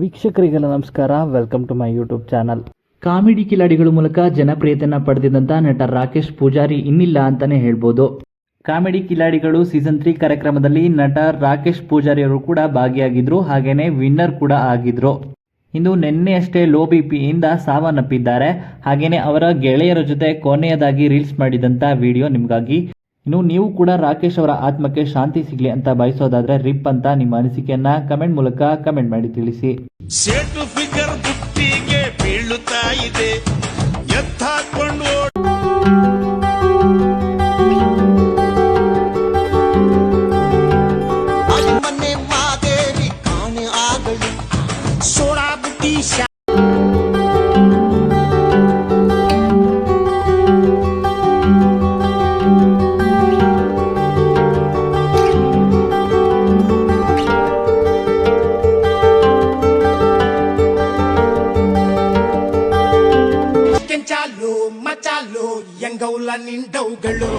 ವೀಕ್ಷಕರಿಗೆಲ್ಲ ನಮಸ್ಕಾರ. Welcome to my YouTube channel comedy ಕಿಲಾಡಿಗಳ ಮೂಲಕ ಜನಪ್ರಿಯತೆಯನ್ನ ಪಡೆದಿದ್ದಂತ ನಟ ರಾಕೇಶ್ ಪೂಜಾರಿ ಇನ್ನಿಲ್ಲ ಅಂತಾನೆ ಹೇಳ್ಬೋದು. ಕಾಮಿಡಿ ಕಿಲಾಡಿಗಳು ಸೀಸನ್ ತ್ರೀ ಕಾರ್ಯಕ್ರಮದಲ್ಲಿ ನಟ ರಾಕೇಶ್ ಪೂಜಾರಿ ಅವರು ಕೂಡ ಭಾಗಿಯಾಗಿದ್ರು. ಹಾಗೇನೆ ವಿನ್ನರ್ ಕೂಡ ಆಗಿದ್ರು. ಇಂದು ನಿನ್ನೆಯಷ್ಟೇ ಲೋ ಬಿ ಪಿಯಿಂದ ಸಾವನ್ನಪ್ಪಿದ್ದಾರೆ. ಹಾಗೇನೆ ಅವರ ಗೆಳೆಯರ ಜೊತೆ ಕೊನೆಯದಾಗಿ ರೀಲ್ಸ್ ಮಾಡಿದಂತ ವಿಡಿಯೋ ನಿಮಗಾಗಿ. ಇನ್ನು ನೀವು ಕೂಡ ರಾಕೇಶ್ ಅವರ ಆತ್ಮಕ್ಕೆ ಶಾಂತಿ ಸಿಗಲಿ ಅಂತ ಬಯಸೋದಾದ್ರೆ ರಿಪ್ ಅಂತ ನಿಮ್ಮ ಅನಿಸಿಕೆಯನ್ನ ಕಮೆಂಟ್ ಮೂಲಕ ಕಮೆಂಟ್ ಮಾಡಿ ತಿಳಿಸಿ. ಫಿಗರ್ ಬೀಳುತ್ತಾ ಇದೆ. ಸೋಡಾ ಬುಟ್ಟಿ ಶಾ ಕೆಂಚಾಲು ಮಚಾಲು ಎಂಗೌಲ ನಿಂಡವುಗಳು